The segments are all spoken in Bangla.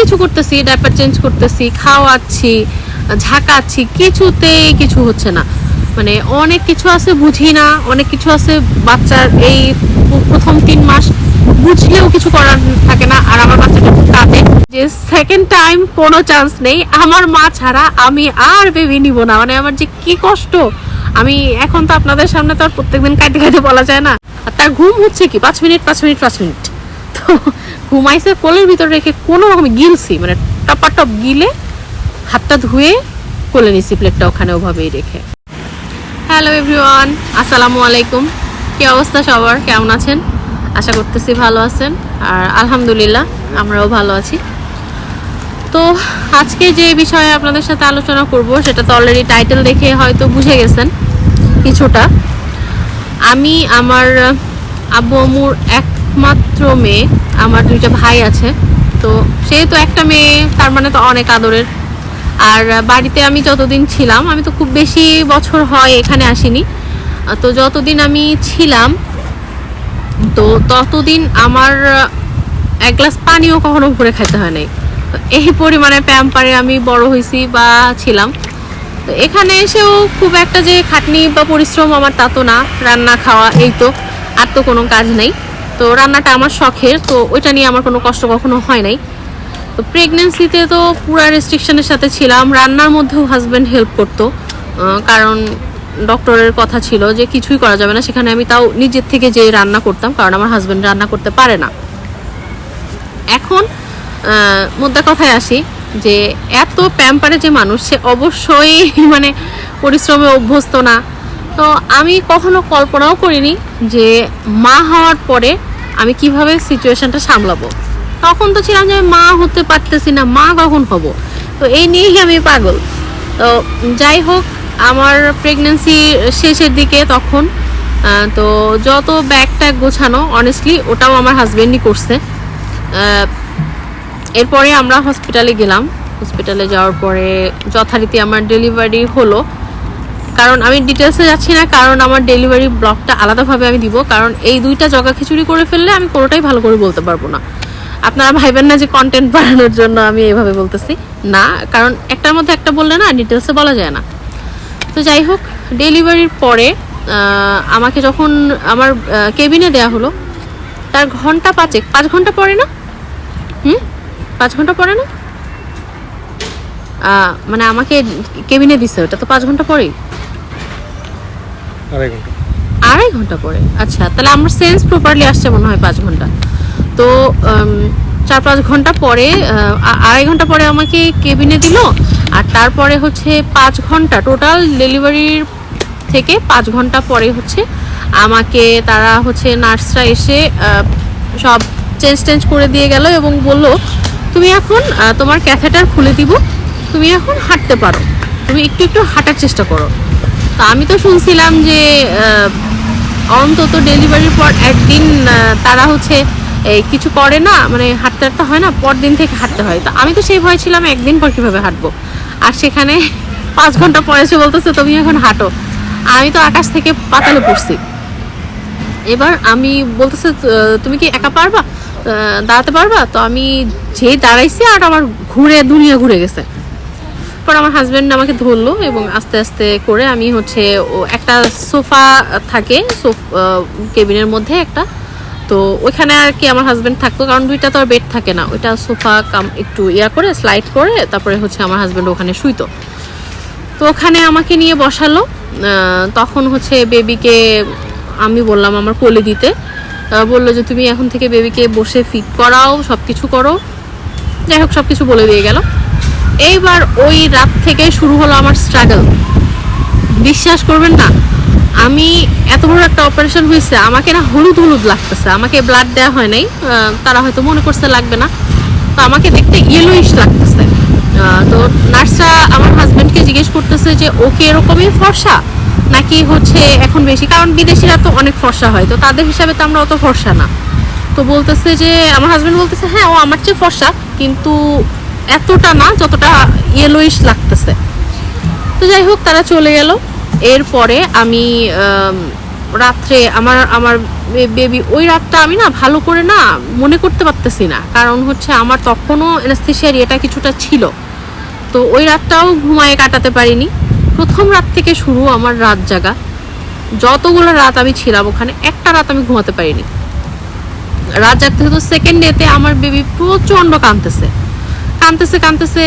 কিছু করতেছি ডাইপার চেঞ্জ করতেছি, খাওয়াচ্ছি, ঝাঁকাচ্ছি, কিছুতেই কিছু হচ্ছে না। মানে অনেক কিছু আছে বুঝি না, অনেক কিছু আছে বাচ্চার এই প্রথম তিন মাস বুঝলেও কিছু করার থাকে না, আর আমার বাচ্চাটা খুব কাঁদে। যে সেকেন্ড টাইম কোনো চান্স নেই, আমার মা ছাড়া আমি আর বেবি নিব না। মানে আমার যে কি কষ্ট? আমি এখন তো আপনাদের সামনে তো আর প্রত্যেকদিন কাঁদতে কাঁদতে বলা যায় না। আর তার ঘুম হচ্ছে কি? পাঁচ মিনিট পাঁচ মিনিট পাঁচ মিনিট। ঘুমাইছে, কোলের ভিতর রেখে কোনো রকম গিলছি মানে টপাটপ গিলে হাতটা ধুয়ে কোলে নিছি প্লেটটা ওখানে ওভাবেই রেখে। হ্যালো এভরিওয়ান আসসালামু আলাইকুম। কি অবস্থা সবার? কেমন আছেন? আশা করতেছি ভালো আছেন। আর আলহামদুলিল্লাহ, আমরাও ভালো আছি। তো আজকে যে বিষয়ে আপনাদের সাথে আলোচনা করব, সেটা তো অলরেডি টাইটেল দেখে হয়তো বুঝে গেছেন কিছুটা। আমি, আমার আব্বু আম্মুর একমাত্র মেয়ে, আমার দুইটা ভাই আছে। তো সেহেতু একটা মেয়ে, তার মানে তো অনেক আদরের। আর বাড়িতে আমি যতদিন ছিলাম, আমি তো খুব বেশি বছর হয় এখানে আসিনি। তো যতদিন আমি ছিলাম, তো ততদিন আমার এক গ্লাস পানিও কখনো ভরে খাইতে হয় নাই। এই পরিমাণে প্যাম্পারে আমি বড় হয়েছি বা ছিলাম। তো এখানে এসেও খুব একটা যে খাটনি বা পরিশ্রম আমার তা তো না, রান্না খাওয়া এই তো, আর তো কোনো কাজ নেই। তো রান্নাটা আমার শখের, তো ওইটা নিয়ে আমার কোনো কষ্ট কখনো হয় নাই। তো প্রেগনেন্সিতে তো পুরো রেস্ট্রিকশনের সাথে ছিলাম, রান্নার মধ্যেও হাজব্যান্ড হেল্প করতো। কারণ ডক্টরের কথা ছিল যে কিছুই করা যাবে না, সেখানে আমি তাও নিজের থেকে যে রান্না করতাম, কারণ আমার হাজব্যান্ড রান্না করতে পারে না। এখন মুদ্রা কথায় আসি যে এত প্যাম্পারে যে মানুষ, সে অবশ্যই মানে পরিশ্রমে অভ্যস্ত না। তো আমি কখনো কল্পনাও করিনি যে মা হওয়ার পরে আমি কীভাবে সিচুয়েশনটা সামলাবো? তখন তো ছিলাম যে আমি মা হতে পারতেছি না, মা কখন হব? তো এই নিয়েই আমি পাগল। তো যাই হোক, আমার প্রেগনেন্সি শেষের দিকে তখন তো যত ব্যাগ ট্যাগ গোছানো অনেস্টলি ওটাও আমার হাজব্যান্ডই করছে। এরপরে আমরা হসপিটালে গেলাম। হসপিটালে যাওয়ার পরে যথারীতি আমার ডেলিভারি হলো। কারণ আমি ডিটেলসে যাচ্ছি না, কারণ আমার ডেলিভারি ব্লগটা আলাদাভাবে আমি দিব, কারণ এই দুইটা জগা খিচুড়ি করে ফেললে আমি কোনোটাই ভালো করে বলতে পারব না। আপনারা ভাইবেন না যে কন্টেন্ট বাড়ানোর জন্য আমি এভাবে বলতেছি। না, কারণ একটার মধ্যে একটা বললে না ডিটেলসে বলা যায় না। তো যাই হোক ডেলিভারির পরে আমাকে যখন আমার কেবিনে দেয়া হলো, তার ঘণ্টা পাঁচেক, পাঁচ ঘণ্টা পরে না? হুম? পাঁচ ঘণ্টা পরে না? মানে আমাকে কেবিনে দিছে, ওটা তো পাঁচ ঘণ্টা পরেই। আড়াই ঘণ্টা। আড়াই ঘণ্টা পরে? আচ্ছা তাহলে আমার সেন্স প্রপারলি আসছে মনে হয় পাঁচ ঘণ্টা। তো চার পাঁচ ঘণ্টা পরে আড়াই ঘণ্টা পরে আমাকে কেবিনে দিল, আর তারপরে হচ্ছে পাঁচ ঘণ্টা টোটাল ডেলিভারির থেকে পাঁচ ঘণ্টা পরে হচ্ছে আমাকে তারা হচ্ছে নার্সরা এসে সব চেঞ্জ টেঞ্জ করে দিয়ে গেল এবং বলল, তুমি এখন তোমার ক্যাথেটার খুলে দিব। তুমি এখন হাঁটতে পারো। তুমি একটু একটু হাঁটার চেষ্টা করো। তা আমি তো শুনছিলাম যে অন্তত ডেলিভারির পর একদিন তারা হচ্ছে, এই কিছু করে না মানে হাঁটতে হাঁটতে হয় না, পরদিন থেকে হাঁটতে হয়। তো আমি তো সেই ভয় ছিলাম, একদিন পর কীভাবে হাঁটবো? আর সেখানে পাঁচ ঘণ্টা পরে বলতেছে, তুমি এখন হাঁটো। আমি তো আকাশ থেকে পাতালে পড়ছি। এবার আমি বলতেছে তুমি কি একা পারবা? দাঁড়াতে পারবা? তো আমি যেই দাঁড়াইছি আর আমার ঘুরে, দুনিয়া ঘুরে গেছে। পর আমার হাজব্যান্ড আমাকে ধরলো এবং আস্তে আস্তে করে আমি হচ্ছে একটা সোফা থাকে কেবিনের মধ্যে একটা। তো ওইখানে আর কি আমার হাজব্যান্ড থাকতো, কারণ দুইটা তো আর বেড থাকে না। ওইটা সোফা কাম, একটু ইয়া করে স্লাইড করে, তারপরে হচ্ছে আমার হাজব্যান্ড ওখানে শুইতো। তো ওখানে আমাকে নিয়ে বসালো। তখন হচ্ছে বেবিকে আমি বললাম আমার কোলে দিতে। বলল যে, তুমি এখন থেকে বেবিকে বসে ফিট করাও সব কিছু করো। যাই হোক সব কিছু বলে দিয়ে গেল। এইবার ওই রাত থেকে শুরু হলো আমার স্ট্রাগল বিশ্বাস করবেন না, আমি এত বড় একটা অপারেশন হয়েছে, আমাকে না হলুদ হলুদ লাগতেছে, আমাকে ব্লাড দেওয়া হয় নাই তারা হয়তো মনে করছে লাগবে না, তো আমাকে দেখতে ইয়েলোইশ লাগতেছে। তো নার্সরা আমার হাজব্যান্ডকে জিজ্ঞেস করতেছে যে, ওকে এরকমই ফর্সা? নাকি হচ্ছে এখন বেশি? কারণ বিদেশিরা তো অনেক ফর্সা হয়, তো তাদের হিসাবে তো আমরা অত ফর্সা না। তো বলতেছে যে, আমার হাজব্যান্ড বলতেছে হ্যাঁ ও আমার চেয়ে ফর্সা, কিন্তু এতটা না, যতটা ইয়েলোইশ লাগতেছে। তো যাই হোক, তারা চলে গেল। এরপরে আমি রাত্রে আমার আমার বেবি ওই রাতটা আমি না ভালো করে না মনে করতে পারতেছি না। কারণ হচ্ছে আমার তখনও অ্যানাস্থেশিয়ার এটা কিছুটা ছিল। তো ওই রাতটাও ঘুমায়ে কাটাতে পারিনি। প্রথম রাত থেকে শুরু আমার রাত জাগা। যতগুলো রাত আমি ছিলাম ওখানে, একটা রাত আমি ঘুমাতে পারিনি। রাত জাগতে হতো সেকেন্ড ডেতে আমার বেবি প্রচণ্ড কাঁদতেছে। কাঁদতেছে কাঁদতেছে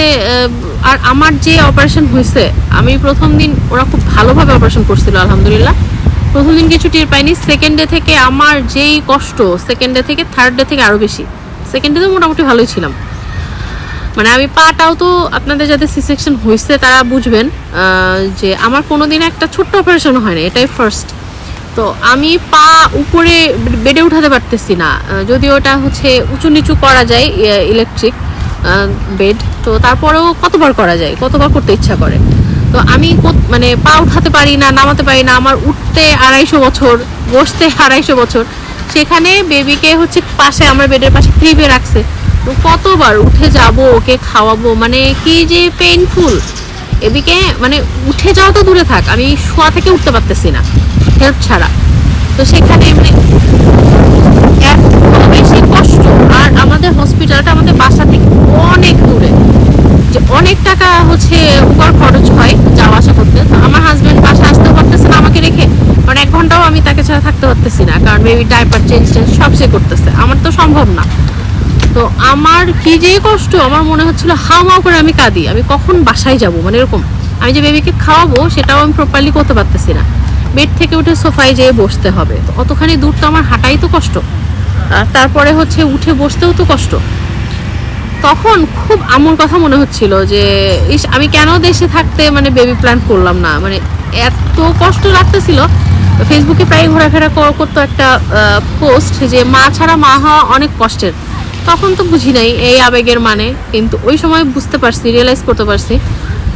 আর আমার যে অপারেশন হয়েছে, আমি প্রথম দিন ওরা খুব ভালোভাবে অপারেশন করছিল, আলহামদুলিল্লাহ। প্রথম দিন কিছু টের পাইনি সেকেন্ড ডে থেকে আমার যেই কষ্ট সেকেন্ড ডে থেকে থার্ড ডে থেকে আরও বেশি। সেকেন্ড ডে তো মোটামুটি ভালোই ছিলাম। মানে আমি পাটাও তো আপনাদের যাদের সি সেকশন হয়েছে তারা বুঝবেন যে আমার কোনোদিন একটা ছোট্ট অপারেশন হয় না, এটাই ফার্স্ট তো আমি পা উপরে বেডে উঠাতে পারতেছি না যদিও ওটা হচ্ছে উঁচু নিচু করা যায় ইলেকট্রিক বেড তো তারপরেও কতবার করা যায়? কতবার করতে ইচ্ছা করে? তো আমি মানে পা উঠাতে পারি না, নামাতে পারি না। আমার উঠতে আড়াইশো বছর, বসতে আড়াইশো বছর। সেখানে বেবিকে হচ্ছে পাশে, আমার বেডের পাশে ক্রিপে রাখছে। তো কতবার উঠে যাব, ওকে খাওয়াবো? মানে কি যে পেইনফুল এদিকে মানে উঠে যাওয়া তো দূরে থাক, আমি শোয়া থেকে উঠতে পারতেছি না হেল্প ছাড়া। তো সেখানে মানে এত বেশি কষ্ট আর আমাদের হসপিটালটা আমাদের বাসা থেকে অনেক দূরে যে অনেক টাকা হচ্ছে উপর খরচ হয় যাওয়া আসা করতে তো আমার হাজবেন্ড বাসা আসতে পারতেছে না আমাকে রেখে কারণ এক ঘন্টাও আমি তাকে ছাড়া থাকতে পারতেছি বেবি ডাইপার চেঞ্জ টেঞ্জ সব সে করতেছে। আমার তো সম্ভব না। তো আমার কি যে কষ্ট, আমার মনে হচ্ছিল, হাও মাও করে আমি কাঁদি, আমি কখন বাসায় যাব? মানে এরকম, আমি যে বেবিকে খাওয়াবো, সেটাও আমি প্রপারলি করতে পারতেছি না। বেড থেকে উঠে সোফায় যেয়ে বসতে হবে। তো অতখানি দূর তো আমার হাঁটাই তো কষ্ট। আর তারপরে হচ্ছে উঠে বসতেও তো কষ্ট। তখন খুব আমুর কথা মনে হচ্ছিল যে, ইস, আমি কেন দেশে থাকতে মানে বেবি প্ল্যান করলাম না? মানে এত কষ্ট লাগতেছিল ফেসবুকে প্রায় ঘোরাফেরা কর- করতো একটা পোস্ট যে মা ছাড়া মা হওয়া অনেক কষ্টের। তখন তো বুঝি নাই এই আবেগের মানে কিন্তু ওই সময় বুঝতে পারছি রিয়েলাইজ করতে পারছি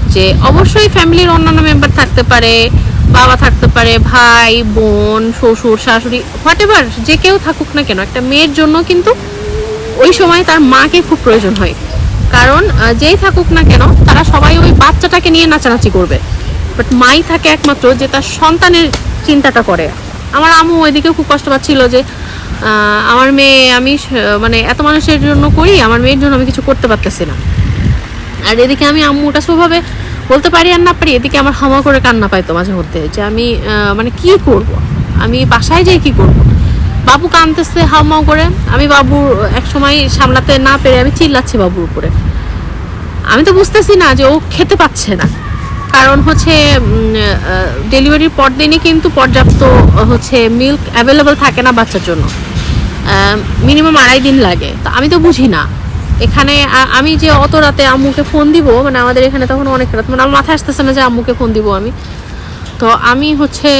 যে অবশ্যই ফ্যামিলির অন্যান্য মেম্বার থাকতে পারে, বাবা থাকতে পারে, ভাই, বোন, শ্বশুর, শাশুড়ি হোয়াট এভার যে কেউ থাকুক না কেন, একটা মেয়ের জন্য কিন্তু ওই সময় তার মাকে খুব প্রয়োজন হয়। কারণ যেই থাকুক না কেন, তারা সবাই ওই বাচ্চাটাকে নিয়ে নাচানাচি করবে। বাট মাই থাকে একমাত্র যে তার সন্তানের চিন্তাটা করে। আমার আম্মু ওইদিকে খুব কষ্ট পাচ্ছিল যে আমার মেয়ে আমি মানে এত মানুষের জন্য করি, আমার মেয়ের জন্য আমি কিছু করতে পারতেছি না। আর এদিকে আমি আম্মুটা স্বভাবে বলতে পারি আর না পারি, এদিকে আমার হামা করে কান্না পাইতো মাঝে মধ্যে, যে আমি মানে কি করব? আমি বাসায় যাই কি করব? বাবু কানতেছে হাউমাউ করে, আমি বাবুর এক সময় সামলাতে না পেরে আমি চিল্লাচ্ছি বাবুর উপরে। আমি তো বুঝতেছি না যে ও খেতে পাচ্ছে না। কারণ হচ্ছে ডেলিভারির পর দিনই কিন্তু পর্যাপ্ত, হচ্ছে মিল্ক অ্যাভেলেবল থাকে না বাচ্চার জন্য। মিনিমাম আড়াই দিন লাগে। তো আমি তো বুঝি না। এখানে আমি যে অত রাতে আম্মুকে ফোন দিব মানে আমাদের এখানে তখন অনেক রাত মানে আমার মাথায় আসতেছে না যে আম্মুকে ফোন দিব আমি। তো আমি হচ্ছে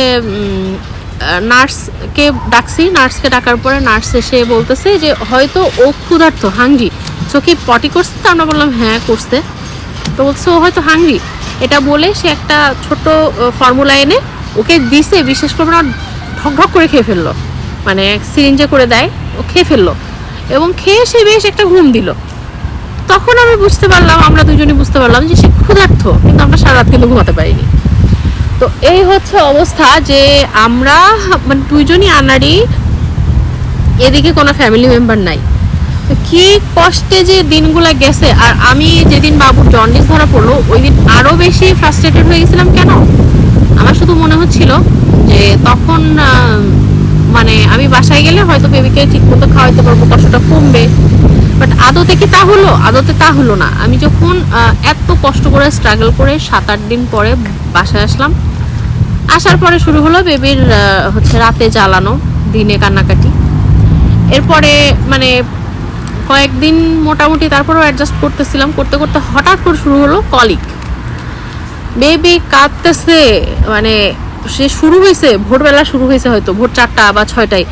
নার্সকে ডাকছি, নার্সকে ডাকার পরে নার্স এসে বলতেছে যে, হয়তো ও ক্ষুধার্ত হাঙ্গি চোখে পটি করছে? তো আমরা বললাম হ্যাঁ করছে। তো বলছে, ও হয়তো হাঙ্গরি এটা বলে সে একটা ছোট ফর্মুলা এনে ওকে দিছে বিশ্বাস করবে না ঢক ঢক করে খেয়ে ফেলল। মানে সিরিঞ্জে করে দেয়, ও খেয়ে ফেলল। এবং খেয়ে সে বেশ একটা ঘুম দিল। তখন আমি বুঝতে পারলাম, আমরা দুজনই বুঝতে পারলাম যে সে ক্ষুধার্থ কিন্তু আমরা সারা রাত কিন্তু ঘুমাতে পারিনি। তো এই হচ্ছে অবস্থা যে আমরা মানে দুইজনই আনারি এদিকে কোনো ফ্যামিলি মেম্বার নাই। কি কষ্টে যে দিনগুলো গেছে, আর আমি যেদিন বাবুর জন্ডিস ধরা পড়ল, ওই দিন আরও বেশি ফ্রাস্ট্রেটেড হয়ে গেছিলাম কেন? আমার শুধু মনে হচ্ছিল যে তখন মানে আমি বাসায় গেলে হয়তো বেবিকে ঠিক মতো খাওয়াইতে পারব, কষ্টটা কমবে। বাট আদতে কি তা হলো? আদতে তা হলো না। আমি যখন এত কষ্ট করে স্ট্রাগল করে সাত আট দিন পরে বাসায় আসলাম, আসার পরে শুরু হলো বেবির হচ্ছে রাতে জ্বালানো, দিনে কান্নাকাটি। এরপরে মানে কয়েকদিন মোটামুটি তারপরেও অ্যাডজাস্ট করতেছিলাম। করতে করতে হঠাৎ করে শুরু হলো কলিক বেবি কাঁদতেছে মানে সে শুরু হয়েছে, ভোরবেলা শুরু হয়েছে হয়তো, ভোর চারটা বা ছয়টায়।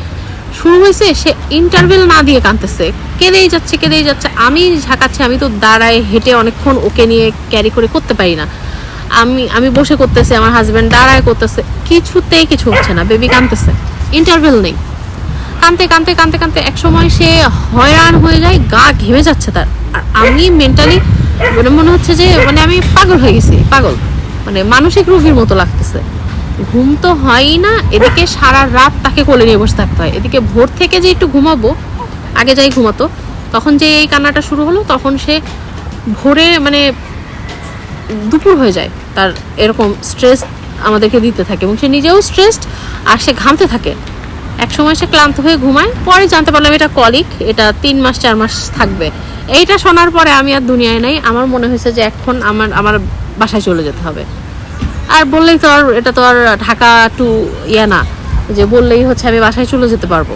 শুরু হয়েছে, সে ইন্টারভেল না দিয়ে কাঁদতেছে। কেঁদেই যাচ্ছে কেঁদেই যাচ্ছে। আমি ঝাঁকাচ্ছি, আমি তো দাঁড়ায় হেঁটে অনেকক্ষণ ওকে নিয়ে ক্যারি করে করতে পারি না। আমি আমি বসে করতেছি, আমার হাজব্যান্ড দাঁড়ায় করতেছে। কিছুতেই কিছু হচ্ছে না বেবি কাঁদতেছে। ইন্টারভেল নেই। কানতে কানতে কানতে এক সময় সে হয়রান হয়ে যায়, গা ঘেমে যাচ্ছে তার। আর আমি মেন্টালি মানে মনে হচ্ছে যে মানে আমি পাগল হয়ে গেছি, পাগল। মানে মানসিক রোগীর মতো লাগতেছে। ঘুম তো হয়ই না, এদিকে সারা রাত তাকে কোলে নিয়ে বসে থাকতে হয়। এদিকে ভোর থেকে যে একটু ঘুমাবো, আগে যাই ঘুমাতো, তখন যে এই কান্নাটা শুরু হলো, তখন সে ভোরে মানে দুপুর হয়ে যায়। তার এরকম স্ট্রেস আমাদেরকে দিতে থাকে এবং সে নিজেও স্ট্রেসড আর সে ঘামতে থাকে। এক সময় সে ক্লান্ত হয়ে ঘুমায়, পরে জানতে পারলাম এটা কলিক এটা তিন মাস, চার মাস থাকবে। এইটা শোনার পরে আমি আর দুনিয়ায় নাই, আমার মনে হয়েছে যে এখন আমার আমার বাসায় চলে যেতে হবে। আর বললেই তো আর, এটা তো আর ঢাকা টু ইয়া না, যে বললেই হচ্ছে আমি বাসায় চলে যেতে পারব।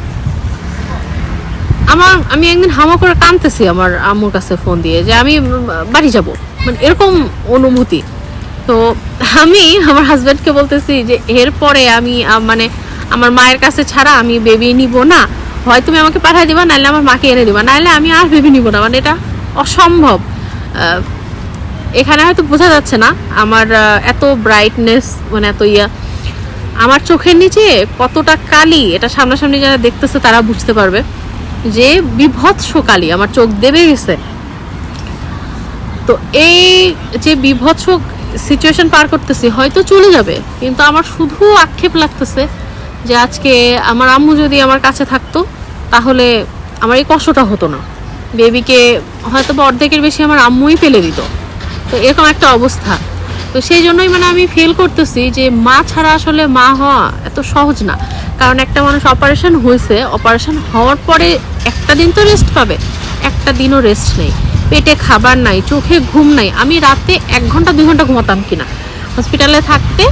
আমার, আমি একদিন হামা করে কাঁদতেছি আমার আম্মুর কাছে ফোন দিয়ে, যে আমি বাড়ি যাব। মানে এরকম অনুভূতি। তো আমি, আমার হাজব্যান্ডকে বলতেছি যে এরপরে আমি মানে আমার মায়ের কাছে ছাড়া আমি বেবি নিব না। হয় তুমি আমাকে পাঠিয়ে দিবা, নাহলে আমার মাকে এনে দিবা। নাহলে আমি আর বেবি নিব না মানে এটা অসম্ভব। এখানে হয়তো বোঝা যাচ্ছে না আমার এত ব্রাইটনেস মানে এত ইয়া। আমার চোখের নিচে কতটা কালি, এটা সামনাসামনি যারা দেখতেছে তারা বুঝতে পারবে যে বিভৎস কালি, আমার চোখ দেবে গেছে। তো এই যে বিভৎস সিচুয়েশন পার করতেছি, হয়তো চলে যাবে, কিন্তু আমার শুধু আক্ষেপ লাগতেছে যে আজকে আমার আম্মু যদি আমার কাছে থাকতো, তাহলে আমার এই কষ্টটা হতো না। বেবিকে হয়তো বা অর্ধেকের বেশি আমার আম্মুই ফেলে দিত। তো এরকম একটা অবস্থা। তো সেই জন্যই মানে আমি ফিল করতেছি যে মা ছাড়া আসলে মা হওয়া এত সহজ না। কারণ একটা মানুষ অপারেশন হয়েছে অপারেশন হওয়ার পরে একটা দিন তো রেস্ট পাবে। একটা দিনও রেস্ট নেই। পেটে খাবার নাই, চোখে ঘুম নাই। আমি রাতে এক ঘণ্টা, দুই ঘণ্টা ঘুমাতাম কিনা। হসপিটালে থাকতে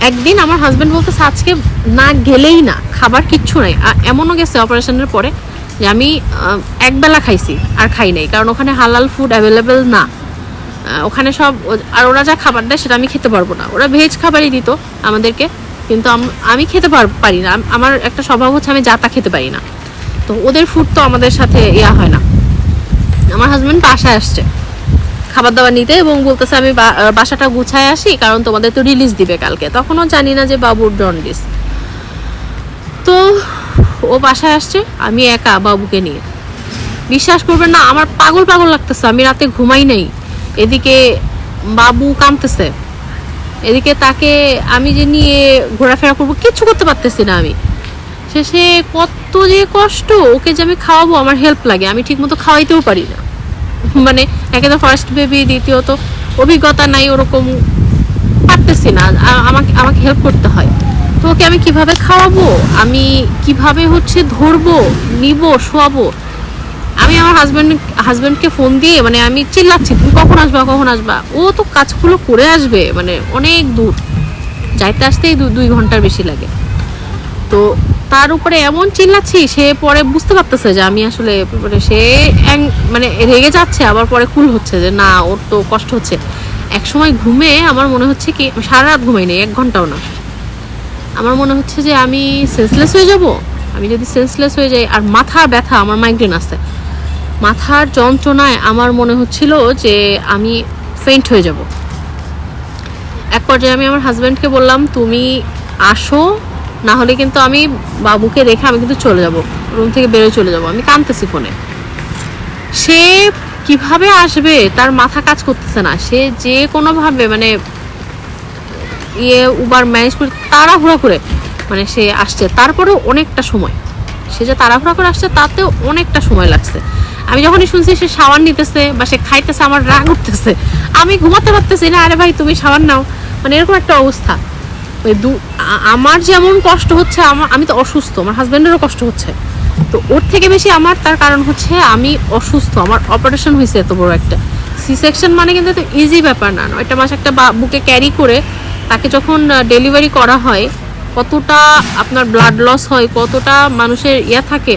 একদিন আমার হাজব্যান্ড বলতেছে আজকে না গেলেই না, খাবার কিচ্ছু নাই। এমনও গেছে অপারেশনের পরে যে আমি একবেলা খাইছি, আর খাই নাই। কারণ ওখানে হালাল ফুড অ্যাভেলেবেল না। ওখানে সব, আর ওরা যা খাবার দেয় সেটা আমি খেতে পারব না। ওরা ভেজ খাবারই দিত আমাদেরকে, কিন্তু আমি খেতে পার- না। আমার একটা স্বভাব হচ্ছে আমি যা তা খেতে পারি না। তো ওদের ফুড তো আমাদের সাথে ইয়া হয় না। আমার হাজব্যান্ড বাসায় আসছে। খাবার দাবার নিতে এবং বলতেছে আমি বাসাটা গুছায় আসি, কারণ তোমাদের তো রিলিজ দিবে কালকে। তখনও জানি না যে বাবুর জন্ডিস তো ও বাসায় আসছে, আমি একা বাবুকে নিয়ে। বিশ্বাস করবেন না, আমার পাগল পাগল লাগতেছে, আমি রাতে ঘুমাই নাই। এদিকে বাবু কাঁদতেছে এদিকে তাকে আমি যে নিয়ে ঘোরাফেরা করব, কিচ্ছু করতে পারতেছি না আমি। শেষে কত যে কষ্ট, ওকে যে আমি খাওয়াবো, আমার হেল্প লাগে, আমি ঠিকমতো খাওয়াইতেও পারি না। মানে একে তো ফার্স্ট বেবি দ্বিতীয়ত অভিজ্ঞতা নাই, ওরকম পারতেছি না। আমাকে আমাকে হেল্প করতে হয়। তো ওকে আমি কীভাবে খাওয়াবো? আমি কীভাবে হচ্ছে ধরবো, নিব, শোয়াবো? আমি আমার হাজব্যান্ড হাজব্যান্ডকে ফোন দিয়ে মানে আমি চিল্লাচ্ছি, তুমি কখন আসবা কখন আসবা? ও তো কাজগুলো করে আসবে মানে অনেক দূর। যাইতে আসতেই দুই ঘণ্টার বেশি লাগে। তো তার উপরে এমন চিল্লাচ্ছি, সে পরে বুঝতে পারতেছে যে আমি আসলে মানে সে মানে রেগে যাচ্ছে, আবার পরে কুল হচ্ছে যে না, ওর তো কষ্ট হচ্ছে। এক সময় ঘুমে আমার মনে হচ্ছে কি সারা রাত ঘুমাই নেই, এক ঘন্টাও না। আমার মনে হচ্ছে যে আমি সেন্সলেস হয়ে যাব। আমি যদি সেন্সলেস হয়ে যাই, আর মাথা ব্যথা, আমার মাইগ্রেন আছে। মাথার যন্ত্রণায় আমার মনে হচ্ছিল যে আমি ফেন্ট হয়ে যাব। এক পর্যায়ে আমি আমার হাজব্যান্ডকে বললাম, তুমি আসো না হলে কিন্তু আমি বাবুকে রেখে আমি কিন্তু চলে যাব। রুম থেকে বেরোয় চলে যাব। আমি কাঁদতেছি ফোনে। সে কীভাবে আসবে? তার মাথা কাজ করতেছে না। সে যে কোনোভাবে মানে ইয়ে উবার ম্যানেজ করে তাড়াহুড়া করে মানে সে আসছে। তারপরেও অনেকটা সময়। সে যে তাড়াহুড়া করে আসছে, তাতেও অনেকটা সময় লাগছে। আমি যখনই শুনছি সে সাবান নিতেছে বা সে খাইতেছে, আমার রাগ উঠতেছে। আমি ঘুমাতে পারতেছি না। আরে ভাই, তুমি সাবান নাও। মানে এরকম একটা অবস্থা। দু আমার যেমন কষ্ট হচ্ছে, আমার, আমি তো অসুস্থ, আমার হাজব্যান্ডেরও কষ্ট হচ্ছে। তো ওর থেকে বেশি আমার, তার কারণ হচ্ছে আমি অসুস্থ, আমার অপারেশন হয়েছে এত বড় একটা। সি সেকশন মানে কিন্তু এত ইজি ব্যাপার না নয়টা মাস একটা বুকে ক্যারি করে তাকে যখন ডেলিভারি করা হয়, কতটা আপনার ব্লাড লস হয়, কতটা মানুষের ইয়া থাকে,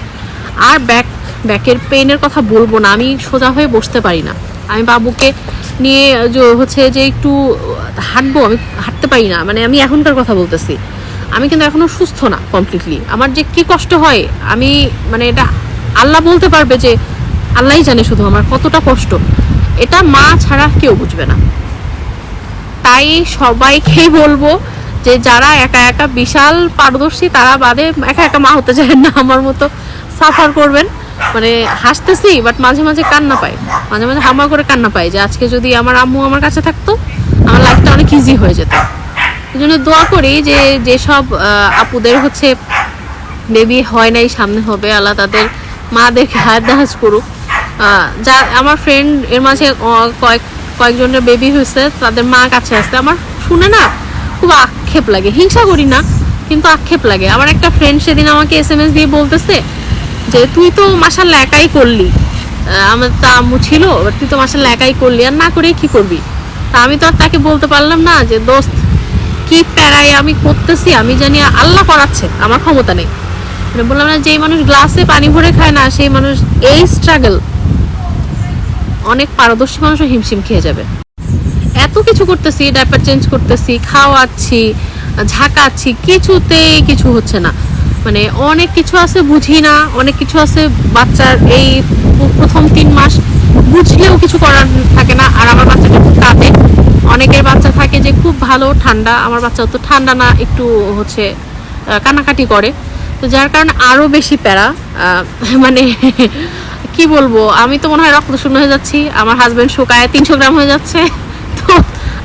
আর ব্যাক ব্যাকের পেইনের কথা বলব না, আমি সোজা হয়ে বসতে পারি না। আমি বাবুকে নিয়ে হচ্ছে যে একটু হাঁটবো, আমি হাঁটতে পারি না মানে আমি এখনকার কথা বলতেছি। আমি কিন্তু এখনও সুস্থ না কমপ্লিটলি আমার যে কি কষ্ট হয়, আমি মানে এটা আল্লাহ বলতে পারবে যে আল্লাহই জানে শুধু আমার কতটা কষ্ট। এটা মা ছাড়া কেউ বুঝবে না। তাই সবাইকেই বলব যে যারা একা একা বিশাল পারদর্শী, তারা বাদে একা একা মা হতে চায় না, আমার মতো। সাফার করবেন। মানে হাসতেছি বাট মাঝে মাঝে কান্না পাই। মাঝে মাঝে হামা করে কান্না পাই যে আজকে যদি আমার আম্মু আমার কাছে থাকতো, আমার লাইফটা অনেক ইজি হয়ে যেত। এই জন্য দোয়া করি যে যেসব আপুদের হচ্ছে বেবি হয় নাই, সামনে হবে, আল্লাহ তাদের মাদেরকে হায়াত দাহাজ করুক। যা, আমার ফ্রেন্ড এর মাঝে কয়েক, কয়েকজনের বেবি হয়েছে, তাদের মা কাছে আসতে আমার শুনে না খুব আক্ষেপ লাগে। হিংসা করি না, কিন্তু আক্ষেপ লাগে। আমার একটা ফ্রেন্ড সেদিন আমাকে এস এম এস দিয়ে বলতেছে যে তুই তো মাসাল্লাহ একাই করলি। আমার তা আম্মু ছিল তুই তো মাসাল্লাহ একাই করলি, আর না করে কি করবি? তা আমি তো আর তাকে বলতে পারলাম না যে, দোস্ত, কি প্যারাই আমি করতেছি, আমি জানি আল্লাহ করাচ্ছে, আমার ক্ষমতা নেই। মানে বললাম না, যেই মানুষ গ্লাসে পানি ভরে খায় না, সেই মানুষ এই স্ট্রাগল অনেক পারদর্শী মানুষও হিমশিম খেয়ে যাবে। এত কিছু করতেছি ডাইপার চেঞ্জ করতেছি, খাওয়াচ্ছি, ঝাঁকাচ্ছি, কিছুতেই কিছু হচ্ছে না। মানে অনেক কিছু আছে বুঝি না, অনেক কিছু আছে বাচ্চার এই প্রথম তিন মাস বুঝলেও কিছু করার থাকে না। আর আমার বাচ্চাটা খুব কাঁদে। অনেকের বাচ্চা থাকে যে খুব ভালো, ঠান্ডা। আমার বাচ্চা তো ঠান্ডা না, একটু হচ্ছে কানাকাটি করে। তো যার কারণে আরও বেশি প্যারা মানে কি বলব, আমি তো মনে হয় রক্ত শূন্য হয়ে যাচ্ছি। আমার হাজব্যান্ড শুকায়, তিনশো গ্রাম হয়ে যাচ্ছে। তো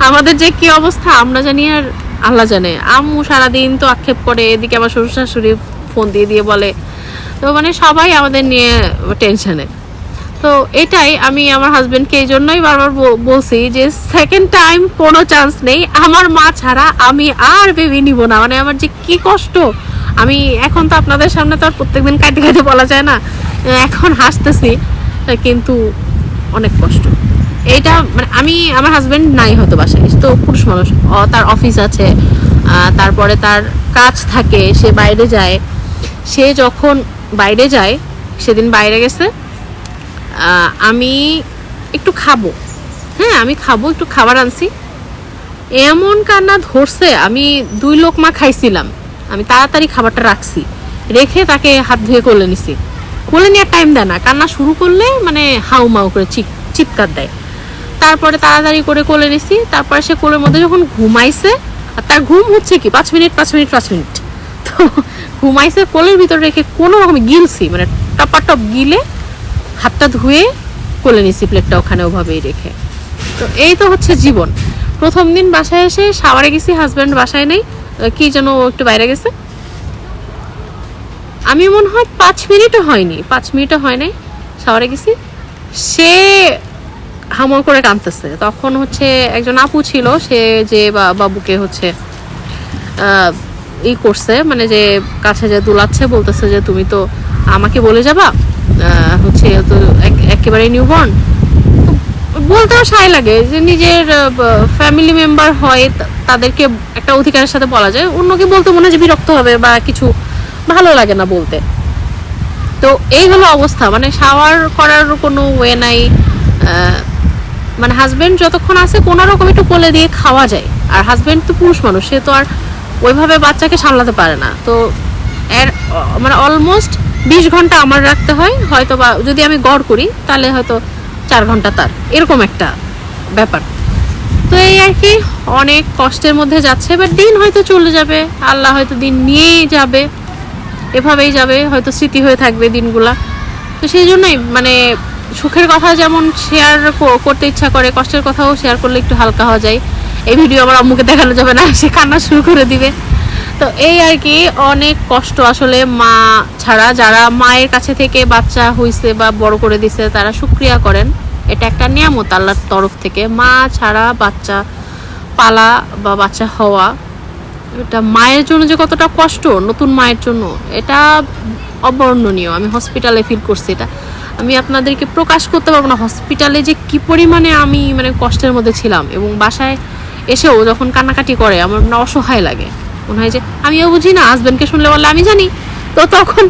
আমাদের যে কি অবস্থা, আমরা জানি আর আল্লাহ জানে। আম্মু সারাদিন তো আক্ষেপ করে, এদিকে আমার শ্বশুর শাশুড়ি ফোন দিয়ে দিয়ে বলে। তো মানে সবাই আমাদের নিয়ে টেনশনে তো এটাই আমি আমার হাজব্যান্ডকে এই জন্যই বারবার বল- বলছি যে সেকেন্ড টাইম কোনো চান্স নেই। আমার মা ছাড়া আমি আর বেবি নিব না। মানে আমার যে কি কষ্ট। আমি এখন তো আপনাদের সামনে তো আর প্রত্যেকদিন কাটে কাটে বলা যায় না। এখন হাসতেছি, কিন্তু অনেক কষ্ট। এইটা মানে আমি, আমার হাজবেন্ড নাই হয়তো বাসায় তো পুরুষ মানুষ। তার অফিস আছে তারপরে তার কাজ থাকে, সে বাইরে যায়। সে যখন বাইরে যায়, সেদিন বাইরে গেছে আমি একটু খাব। হ্যাঁ আমি খাব, একটু খাবার আনছি। এমন কান্না ধরছে, আমি দুই লোক মা খাইছিলাম। আমি তাড়াতাড়ি খাবারটা রাখছি, রেখে তাকে হাত ধুয়ে কোলে নিছি। কোলে নেওয়ার টাইম দেয় না, কান্না শুরু করলে মানে হাউ মাউ করে চিৎকার দেয়। তারপরে তাড়াতাড়ি করে কোলে নিছি, তারপরে সে কোলের মধ্যে যখন ঘুমাইছে, আর তার ঘুম হচ্ছে কি? পাঁচ মিনিট পাঁচ মিনিট পাঁচ মিনিট। তো ঘুমাইছে, কোলের ভিতরে রেখে কোনো রকমে গিলছি মানে টপাটপ গিলে হাতটা ধুয়ে কোলে নিছি, প্লেটটা ওখানে ওভাবেই রেখে। তো এই তো হচ্ছে জীবন। প্রথম দিন বাসায় এসে শাওয়ারে গেছি হাজব্যান্ড বাসায় নেই। কি যেন একটু বাইরে গেছে। আমি মনে হয় পাঁচ মিনিটও হয়নি, পাঁচ মিনিটও হয় নাই, শাওয়ারে গেছি। সে হামল করে কাঁদতেছে। তখন হচ্ছে একজন আপু ছিল, সে যে বাবুকে হচ্ছে ই করছে মানে যে কাছে যে দুলাচ্ছে, বলতেছে যে তুমি তো আমাকে বলে যাবা হচ্ছে তো এক- একেবারে নিউবর্ন বলতেও সাই লাগে যে নিজের ফ্যামিলি মেম্বার হয় তাদেরকে একটা অধিকারের সাথে বলা যায়। অন্যকে বলতে মনে হয় যে বিরক্ত হবে বা কিছু ভালো লাগে না বলতে। তো এই হলো অবস্থা। মানে শাওয়ার করার কোনো ওয়ে নাই মানে হাজবেন্ড যতক্ষণ আছে কোনো রকম একটু কোলে দিয়ে খাওয়া যায়। আর হাজবেন্ড তো পুরুষ মানুষ, সে তো আর ওইভাবে বাচ্চাকে সামলাতে পারে না। তো এর মানে অলমোস্ট বিশ ঘণ্টা আমার রাখতে হয় হয়তো বা যদি আমি গড় করি, তাহলে হয়তো চার ঘণ্টা তার। এরকম একটা ব্যাপার। তো এই আর কি, অনেক কষ্টের মধ্যে যাচ্ছে, এবার দিন হয়তো চলে যাবে, আল্লাহ হয়তো দিন নিয়েই যাবে, এভাবেই যাবে, হয়তো স্মৃতি হয়ে থাকবে দিনগুলা। তো সেই জন্যই মানে সুখের কথা যেমন শেয়ার করতে ইচ্ছা করে, কষ্টের কথাও শেয়ার করলে একটু হালকা হওয়া যায়। এই ভিডিও আমার আম্মুকে দেখানো যাবে না, সে কান্না শুরু করে দিবে। তো এই আর কি, অনেক কষ্ট আসলে মা ছাড়া, যারা মায়ের কাছে থেকে বাচ্চা হইছে বা বড় করে দিছে, তারা সুক্রিয়া করেন। এটা একটা নিয়ামত আল্লাহর তরফ থেকে। মা ছাড়া বাচ্চা পালা বা বাচ্চা হওয়া, এটা মায়ের জন্য যে কতটা কষ্ট, নতুন মায়ের জন্য, এটা অবর্ণনীয়। আমি হসপিটালে ফিল করছি এটা। আমি আপনাদেরকে প্রকাশ করতে পারব না হসপিটালে যে কি পরিমাণে আমি মানে কষ্টের মধ্যে ছিলাম এবং বাসায় এসেও যখন কান্নাকাটি করে আমার না অসহায় লাগে। মনে হয় যে, আমিও বুঝি না হাজব্যান্ডকে শুনলে বললে আমি জানি। তো তখন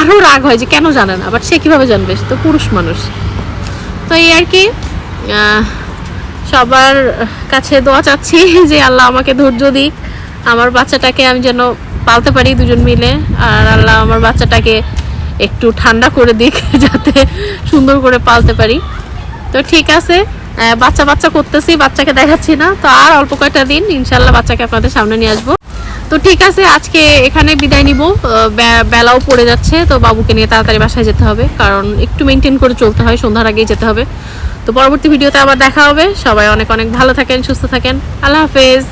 আরও রাগ হয় যে, কেন জানে না? বাট সে কীভাবে জানবে? সে তো পুরুষ মানুষ। তো এই আর কি সবার কাছে দোয়া চাচ্ছি যে আল্লাহ আমাকে ধৈর্য দিক। আমার বাচ্চাটাকে আমি যেন পালতে পারি দুজন মিলে। আর আল্লাহ আমার বাচ্চাটাকে একটু ঠান্ডা করে দিক, যাতে সুন্দর করে পালতে পারি। তো ঠিক আছে বাচ্চা বাচ্চা করতেছি, বাচ্চাকে দেখাচ্ছি না। তো আর অল্প কয়েকটা দিন, ইনশাল্লাহ বাচ্চাকে আপনাদের সামনে নিয়ে আসব। তো ঠিক আছে, আজকে এখানে বিদায় নিব। বেলাও পড়ে যাচ্ছে, তো বাবুকে নিয়ে তাড়াতাড়ি বাসায় যেতে হবে, কারণ একটু মেনটেন করে চলতে হয়, সন্ধ্যার আগেই যেতে হবে। তো পরবর্তী ভিডিওতে আবার দেখা হবে। সবাই অনেক অনেক ভালো থাকেন, সুস্থ থাকেন। আল্লাহ হাফেজ।